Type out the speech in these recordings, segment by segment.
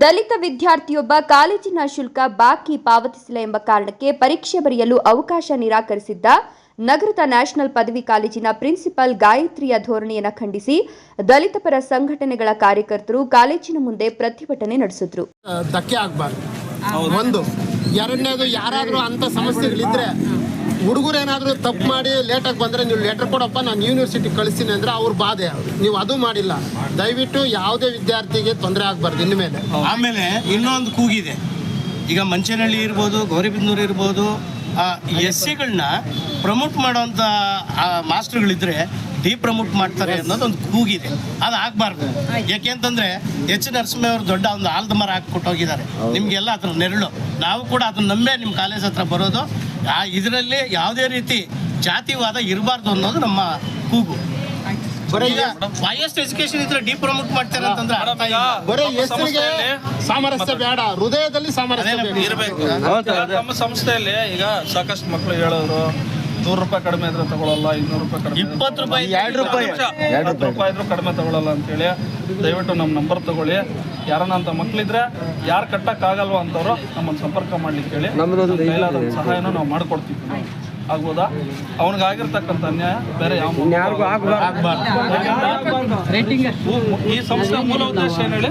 ದಲಿತ ವಿದ್ಯಾರ್ಥಿಯೊಬ್ಬ ಕಾಲೇಜಿನ ಶುಲ್ಕ ಬಾಕಿ ಪಾವತಿಸಿಲ್ಲ ಎಂಬ ಕಾರಣಕ್ಕೆ ಪರೀಕ್ಷೆ ಬರೆಯಲು ಅವಕಾಶ ನಿರಾಕರಿಸಿದ್ದ ನಗರದ ನ್ಯಾಷನಲ್ ಪದವಿ ಕಾಲೇಜಿನ ಪ್ರಿನ್ಸಿಪಾಲ್ ಗಾಯತ್ರಿಯ ಧೋರಣೆಯನ್ನು ಖಂಡಿಸಿ ದಲಿತ ಪರ ಸಂಘಟನೆಗಳ ಕಾರ್ಯಕರ್ತರು ಕಾಲೇಜಿನ ಮುಂದೆ ಪ್ರತಿಭಟನೆ ನಡೆಸಿದ್ರು. ಒಂದು, ಎರಡನೇದು ಯಾರಾದರೂ ಅಂತ ಸಮಸ್ಯೆಗಳಿದ್ರೆ ಹುಡುಗರು ಏನಾದರೂ ತಪ್ಪು ಮಾಡಿ ಲೇಟಾಗಿ ಬಂದರೆ ನೀವು ಲೆಟರ್ ಕೊಡಪ್ಪ ನಾನು ಯೂನಿವರ್ಸಿಟಿ ಕಳಿಸ್ತೀನಿ ಅಂದರೆ ಅವ್ರ ಬಾಧೆ. ನೀವು ಅದು ಮಾಡಿಲ್ಲ. ದಯವಿಟ್ಟು ಯಾವುದೇ ವಿದ್ಯಾರ್ಥಿಗೆ ತೊಂದರೆ ಆಗಬಾರ್ದು ಇನ್ಮೇಲೆ. ಆಮೇಲೆ ಇನ್ನೊಂದು ಕೂಗಿದೆ. ಈಗ ಮಂಚನಹಳ್ಳಿ ಇರ್ಬೋದು ಗೌರಿಬಿದನೂರು ಇರ್ಬೋದು ಎಸ್ ಸಿಗಳನ್ನ ಪ್ರಮೋಟ್ ಮಾಡೋಂಥ ಮಾಸ್ಟರ್ಗಳಿದ್ರೆ ಡಿ ಪ್ರಮೋಟ್ ಮಾಡ್ತಾರೆ ಅನ್ನೋದು ಒಂದು ಕೂಗಿದೆ. ಅದು ಆಗಬಾರ್ದು. ಯಾಕೆಂತಂದ್ರೆ ಎಚ್ ನರಸಿಂಹ ಅವರು ದೊಡ್ಡ ಒಂದು ಆಲ್ದ ಮರ ಹಾಕಿ ಕೊಟ್ಟೋಗಿದ್ದಾರೆ ನಿಮಗೆಲ್ಲ ಅದ್ರ ನೆರಳು. ನಾವು ಕೂಡ ಅದನ್ನ ನಂಬೇ ನಿಮ್ಮ ಕಾಲೇಜ್ ಹತ್ರ ಬರೋದು. ಆ ಇದರಲ್ಲಿ ಯಾವುದೇ ರೀತಿ ಜಾತಿವಾದ ಇರಬಾರ್ದು ಅನ್ನೋದು ನಮ್ಮ ಕೂಗು ಬರೀ ಹೈಯೆಸ್ಟ್ ಎಜುಕೇಶನ್ ಇದ್ರೆ ಡಿ ಪ್ರಮೋಟ್ ಮಾಡ್ತಾರೆ ಅಂತಂದ್ರೆ. ಬರೀ ಹೆಸರಿಗೆ ಸಾಮರಸ್ಯ ಬೇಡ ಹೃದಯದಲ್ಲಿ ಸಾಮರಸ್ಯ. ಇರ್ಬೇಕು ನಮ್ಮ ಸಂಸ್ಥೆಯಲ್ಲಿ ಈಗ ಸಾಕಷ್ಟು ಮಕ್ಕಳು ಹೇಳೋರು ನೂರು ರೂಪಾಯಿ ಕಡಿಮೆ ಇದ್ರೆ ತಗೊಳ್ಳಲ್ಲ ಇನ್ನೂರು ರೂಪಾಯಿ ಕಡಿಮೆ ಇದ್ರೆ ಇಪ್ಪತ್ತು ರೂಪಾಯಿ ಎರಡು ರೂಪಾಯಿ. ಹತ್ತು ರೂಪಾಯಿ. ಇದ್ರೂ ಕಡಿಮೆ ತಗೊಳಲ್ಲ ಅಂತೇಳಿ ದಯವಿಟ್ಟು ನಮ್ಮ ನಂಬರ್ ತಗೊಳ್ಳಿ. ಯಾರನ್ನ ಅಂತ ಮಕ್ಕಳಿದ್ರೆ ಯಾರು ಕಟ್ಟಕ್ಕಾಗಲ್ವ ಅಂತವ್ರು ನಮ್ಮನ್ನು ಸಂಪರ್ಕ ಮಾಡ್ಲಿಕ್ಕೆ ಹೇಳಿ ಮೇಲಾದ ಕೈಲಾದ ಸಹಾಯನ ನಾವು ಮಾಡ್ಕೊಡ್ತೀವಿ. ಆಗ್ಬೋದಾ? ಅವನಿಗಾಗಿರ್ತಕ್ಕಂಥ ಅನ್ಯಾಯ ಬೇರೆ ಯಾವ ಈ ಸಂಸ್ಥೆ ಮೂಲ ಉದ್ದೇಶ ಏನು ಹೇಳಿ?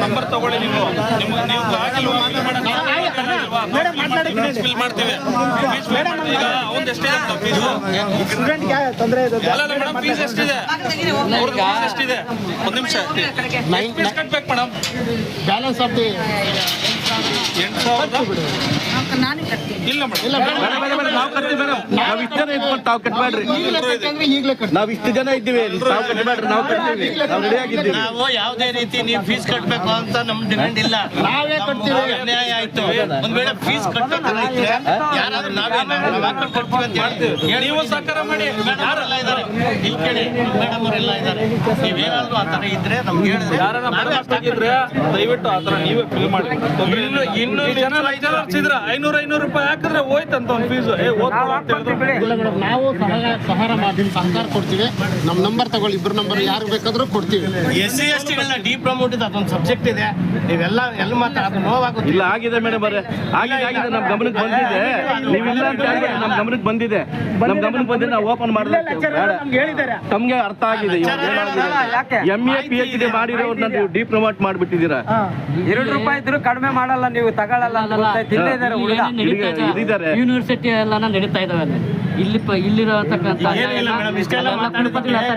ನಂಬರ್ ತಗೊಳ್ಳಿ ನೀವು ನಿಮ್ಗೆ ನೀವು ಆಗಿಲ್ವಾ ಮಾಡ್ತೀವಿ ಅವ್ನ್ದು ಎಷ್ಟಿದೆ? ಅಲ್ಲ ಮೇಡಮ್ ಫೀಸ್ ಎಷ್ಟಿದೆ ಎಷ್ಟಿದೆ ಒಂದು ನಿಮಿಷ ಕಟ್ಬೇಕು ಮೇಡಮ್ ಬ್ಯಾಲೆನ್ಸ್ ಆಫ್ ದಿ ಎಂಟು ಸಾವಿರ ನಾನೇ ಇಲ್ಲ ನಾವ್ ಇಷ್ಟ ಜನ ಇದ್ಕೊಂಡು ತಾವು ಕಟ್ಬೇಡ್ರಿ. ನಾವ್ ಇಷ್ಟು ಜನ ಇದ್ದೀವಿ. ತಾವು ಕಟ್ಬೇಡ್ರಿ ನಾವು ಕಟ್ತೀವಿ. ನಾವು ರೆಡಿ ಆಗಿದ್ದೀವಿ. ನಾವು ಯಾವುದೇ ರೀತಿ ನೀವು ಫೀಸ್ ಕಟ್ಟಬೇಕು ಅಂತ ನಮ್ ಡಿಮ್ಯಾಂಡ್ ಇಲ್ಲ. ನಾವೇ ಕಟ್ತೀವಿ. ಅನ್ಯಾಯ ಆಯ್ತು. ಒಂದ್ ವೇಳೆ ಫೀಸ್ ಕಟ್ಟೋದ್ರೆ ಯಾರಾದ್ರೂ ನಾವೇ ನಾವು ಹಾಕೊಂಡು ಕೊಡ್ತೀವಿ ಅಂತ ಹೇಳ್ತೀವಿ ನೀವು ಸಹಕಾರ ಮಾಡಿ. ಯಾರೆಲ್ಲ ಇದ್ದಾರೆ. ಇಲ್ಲಿ ಕೇಳಿ. ಮೇಡಮ್ ಅವರೆಲ್ಲ ಇದ್ದಾರೆ. ನೀವೇನಾದ್ರು ಆ ತರ ಇದ್ರೆ ನಮ್ಗೆ ಹೇಳಿದ್ರೆ ಯಾರನ್ನ ನಾವೇ ಬೇಕಾಗಿದ್ರೆ ದಯವಿಟ್ಟು ಆ ನೀವೇ ಫಿಲ್ ಮಾಡಿ. ಇನ್ನು- ಇನ್ನು ಜನ ಐದು ಐನೂರು ಐನೂರು ರೂಪಾಯಿ ಹಾಕಿದ್ರೆ ಹೋಯ್ತಂತ ಒಂದು ಫೀಸ್ ಏ ಇಲ್ಲ ಮೇಡಮ್ ನಾವು ಸಹಾಯ ಸಹಾರ ಮಾಡಿ ಸಹಕಾರ ಕೊಡ್ತೀವಿ. ನಮ್ಮ ನಂಬರ್ ತಗೊಳ್ಳಿ ಇಬ್ಬರು ನಂಬರ್ ಯಾರು ಬೇಕಾದ್ರೂ ಕೊಡ್ತೀವಿ. ಎಸ್ ಸಿ ಎಸ್ ಟಿಗಳನ್ನ ಡಿ ಪ್ರಮೋಟ್ ಇದೆ ಅದೊಂದು ಸಬ್ಜೆಕ್ಟ್ ಇದೆ. ನೀವೆಲ್ಲ ಎಲ್ಲಿ ಮಾತ್ರ ಅದು ನೋವಾಗುತ್ತೆ. ಇಲ್ಲ ಆಗಿದೆ ಮೇಡಮ್ ಅವರೇ. ಆಗಿದೆ ಆಗಿದೆ. ನಮ್ಮ ಗಮನಕ್ಕೆ ಬಂದಿದೆ. ನೀವಿಲ್ಲ ಅಂತ ಹೇಳಿದ್ರೆ ನಮ್ಮ ಗಮನಕ್ಕೆ ಬಂದಿದೆ. ನಮ್ಮ ಗಮನಕ್ಕೆ ಬಂದಿದೆ ನಾವು ಓಪನ್ ಮಾಡಬೇಕು ತಮಗೆ ತಮ್ಗೆ ಅರ್ಥ ಆಗಿದೆ M A P H D ಮಾಡಿರೋರ್ನ ನೀವು ಡಿ ಪ್ರಮೋಟ್ ಮಾಡಿಬಿಟ್ಟಿದ್ದೀರಾ? ಎರಡು ರೂಪಾಯಿ ಇದ್ರು ಕಡಿಮೆ ಮಾಡಲ್ಲ ನೀವು ತಗೊಳ್ಳಲ್ಲ ಅಂತ ಇಲ್ಲೇ ಹುಡುಗ. ಇದಿದ್ದಾರೆ ಯೂನಿವರ್ಸಿಟಿ ಎಲ್ಲ ನಡೀತಾ ಇದಾವೆ ಅಲ್ಲಿ. ಇಲ್ಲಿ ಇಲ್ಲಿರತಕ್ಕಂತ ಎಲ್ಲ ಎಲ್ಲ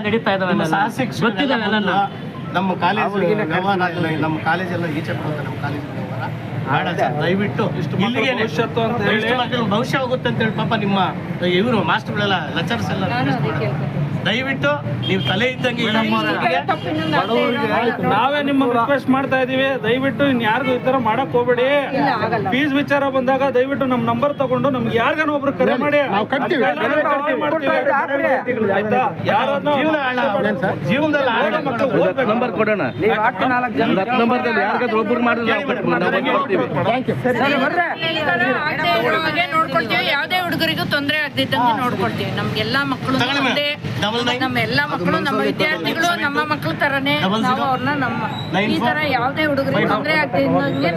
ನಡೀತಾ ಇದಾವೆ ನಮ್ಮ ಗೊತ್ತಿದಾವೆ ಎಲ್ಲ ನಮ್ಮ ಕಾಲೇಜ್ ವ್ಯವಹಾರ ಇಲ್ಲ, ನಮ್ಮ ಈಚೆ ಬರುತ್ತೆ ನಮ್ಮ ಕಾಲೇಜ್ ದಯವಿಟ್ಟು ಭವಿಷ್ಯ ಹೋಗುತ್ತೆ ಅಂತ ಹೇಳಿ ಪಾಪ ನಿಮ್ಮ ಇವರು ಮಾಸ್ಟರ್ಗಳೆಲ್ಲ ಲೆಕ್ಚರ್ಸ್ ಎಲ್ಲ. ದಯವಿಟ್ಟು ನೀವು ತಲೆ ಇದ್ದಂಗೆ ನಾವೇ ನಿಮ್ಮ ರಿಕ್ವೆಸ್ಟ್ ಮಾಡ್ತಾ ಇದೀವಿ. ದಯವಿಟ್ಟು ಇನ್ ಯಾರಿಗೂ ಈ ತರ ಮಾಡಕ್ ಹೋಗ್ಬೇಡಿ. ಫೀಸ್ ವಿಚಾರ ಬಂದಾಗ ದಯವಿಟ್ಟು ನಮ್ ನಂಬರ್ ತಗೊಂಡು ನಮ್ಗೆ ಯಾರಿಗಾನ ಒಬ್ರು ಕರೆ ಮಾಡಿ. ನಾವು ಕಟ್ತೀವಿ. ಕರೆ ಮಾಡ್ತೀವಿ. ಯಾರನ್ನ ಜೀವನ ಹಾಳಾಗುತ್ತೆ. ಜೀವನದಲ್ಲಿ. ನಂಬರ್ ಕೊಡೋಣ. ನಂಬರ್ದಲ್ಲಿ ಯಾರಿಗಾದ್ರೂ ಒಬ್ರು ಮಾಡಿದ್ರೆ ನೋಡ್ಕೊಳ್ತೀವಿ. ಯಾವುದೇ ಹುಡುಗರಿಗೂ ತೊಂದರೆ ಆಗದಿದ್ದಂಗೆ ನೋಡ್ಕೊಳ್ತೀವಿ. ನಮ್ಗೆಲ್ಲಾ ಮಕ್ಕಳು ನಮ್ಮ ಎಲ್ಲ ಮಕ್ಕಳು ನಮ್ಮ ವಿದ್ಯಾರ್ಥಿಗಳು ನಮ್ಮ ಮಕ್ಕಳು ತರನೇ ನಾವು. ಅವ್ರನ್ನ ನಮ್ಮ ಈ ತರ ಯಾವುದೇ ಹುಡುಗರಿಗೆ ತೊಂದರೆ ಆಗದಿದ್ದಂಗೆ